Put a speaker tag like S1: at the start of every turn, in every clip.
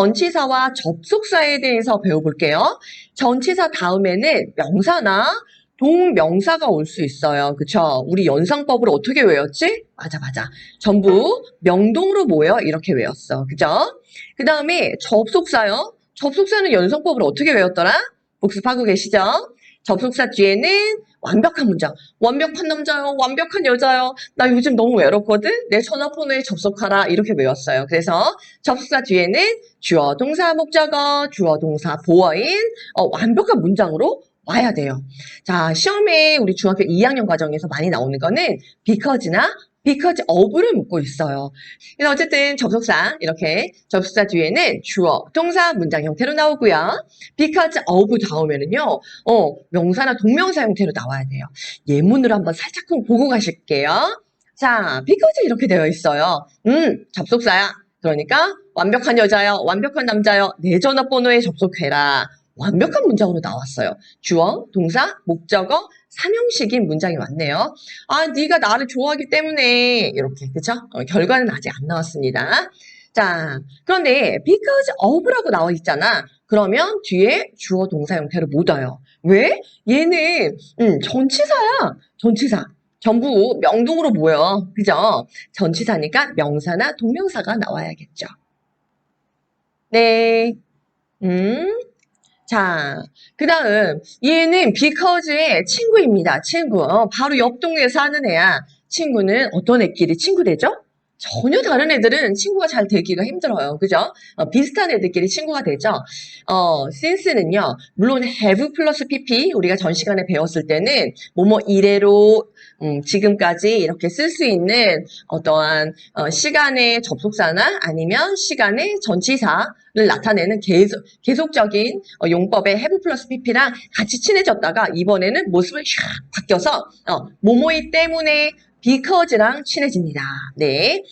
S1: 전치사와 접속사에 대해서 배워볼게요. 전치사 다음에는 명사나 동명사가 올 수 있어요. 그쵸? 우리 연상법을 어떻게 외웠지? 맞아, 맞아. 전부 명동으로 모여 이렇게 외웠어. 그죠? 그 다음에 접속사요. 접속사는 연상법을 어떻게 외웠더라? 복습하고 계시죠? 접속사 뒤에는 완벽한 문장. 완벽한 남자요. 완벽한 여자요. 나 요즘 너무 외롭거든? 내 전화번호에 접속하라. 이렇게 외웠어요. 그래서 접속사 뒤에는 주어, 동사, 목적어, 주어, 동사, 보어인, 어, 완벽한 문장으로 와야 돼요. 자, 시험에 우리 중학교 2학년 과정에서 많이 나오는 거는 because나 because of를 묻고 있어요. 어쨌든 접속사 이렇게 접속사 뒤에는 주어, 동사, 문장 형태로 나오고요. because of 다음에는요. 어, 명사나 동명사 형태로 나와야 돼요. 예문으로 한번 살짝 보고 가실게요. 자, because 이렇게 되어 있어요. 음, 접속사야. 그러니까 완벽한 여자요, 완벽한 남자요, 내 전화번호에 접속해라. 완벽한 문장으로 나왔어요. 주어, 동사, 목적어, 삼형식인 문장이 왔네요. 아, 네가 나를 좋아하기 때문에 이렇게 그쵸? 어, 결과는 아직 안 나왔습니다. 자, 그런데 because of라고 나와 있잖아. 그러면 뒤에 주어, 동사 형태로 못 와요. 왜? 얘는 음, 전치사야. 전치사. 전부 명동으로 모여. 그죠? 전치사니까 명사나 동명사가 나와야겠죠. 네. 음. 자, 그 다음, 얘는 because의 친구입니다. 친구. 어, 바로 옆 동네에 사는 애야. 친구는 어떤 애끼리 친구 되죠? 전혀 다른 애들은 친구가 잘 되기가 힘들어요. 그죠? 어, 비슷한 애들끼리 친구가 되죠? 어, since는요, 물론 have 플러스 pp, 우리가 전 시간에 배웠을 때는, 뭐뭐 이래로, 음, 지금까지 이렇게 쓸 수 있는 어떠한, 어, 시간의 접속사나 아니면 시간의 전치사 를 나타내는 계속, 계속적인 어, 용법의 have 플러스 pp랑 같이 친해졌다가 이번에는 모습을 샥 바뀌어서, 어, 뭐뭐이 때문에 because랑 친해집니다. 네.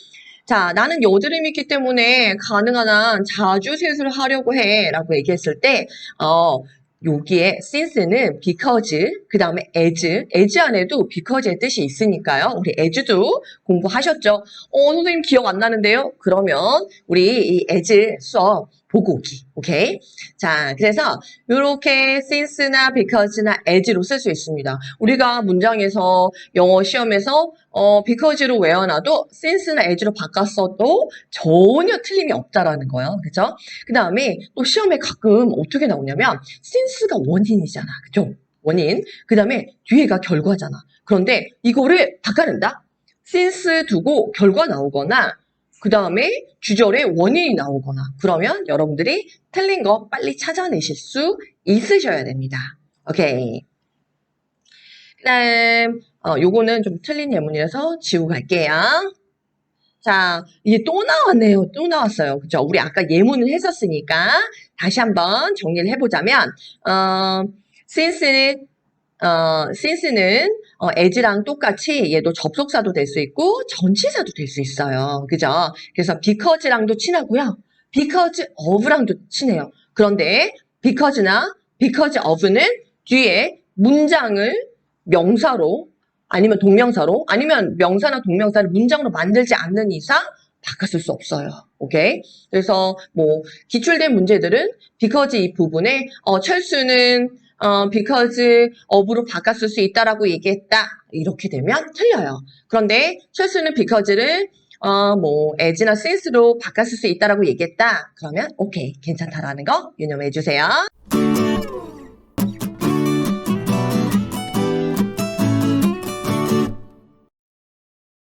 S1: 자, 나는 여드름이 있기 때문에 가능한 한 자주 세수를 하려고 해. 라고 얘기했을 때, 어, 여기에 since는 because, 그 다음에 as, as 안에도 because의 뜻이 있으니까요. 우리 as도 공부하셨죠? 어, 선생님 기억 안 나는데요? 그러면 우리 이 as 수업 보고 오기. 오케이? 자, 그래서 이렇게 since나 because나 as로 쓸 수 있습니다. 우리가 문장에서 영어 시험에서 어, because로 외워놔도 since나 as로 바꿨어도 전혀 틀림이 없다라는 거예요. 그죠? 그 다음에 또 시험에 가끔 어떻게 나오냐면 since가 원인이잖아. 그죠? 원인. 그 다음에 뒤에가 결과잖아. 그런데 이거를 바꿔낸다? since 두고 결과 나오거나 그 다음에 주절에 원인이 나오거나 그러면 여러분들이 틀린 거 빨리 찾아내실 수 있으셔야 됩니다. 오케이. 그 다음 어, 요거는 좀 틀린 예문이라서 지우고 갈게요. 자, 이게 또 나왔네요. 또 나왔어요. 그죠? 우리 아까 예문을 했었으니까 다시 한번 정리를 해보자면 어, since는 어, since는 어, as랑 똑같이 얘도 접속사도 될 수 있고 전치사도 될 수 있어요. 그죠? 그래서 because랑도 친하고요. because of랑도 친해요. 그런데 because나 because of는 뒤에 문장을 명사로 아니면 동명사로 아니면 명사나 동명사를 문장으로 만들지 않는 이상 쓸수 없어요. 오케이? 그래서 뭐 기출된 문제들은 because 이 부분에 어, 철수는 어, because of로 바꿨을 수 있다라고 얘기했다. 이렇게 되면 틀려요. 그런데 철수는 because를 어, 뭐, as나 since로 바꿨을 수 있다라고 얘기했다. 그러면 오케이, 괜찮다라는 거 유념해 주세요.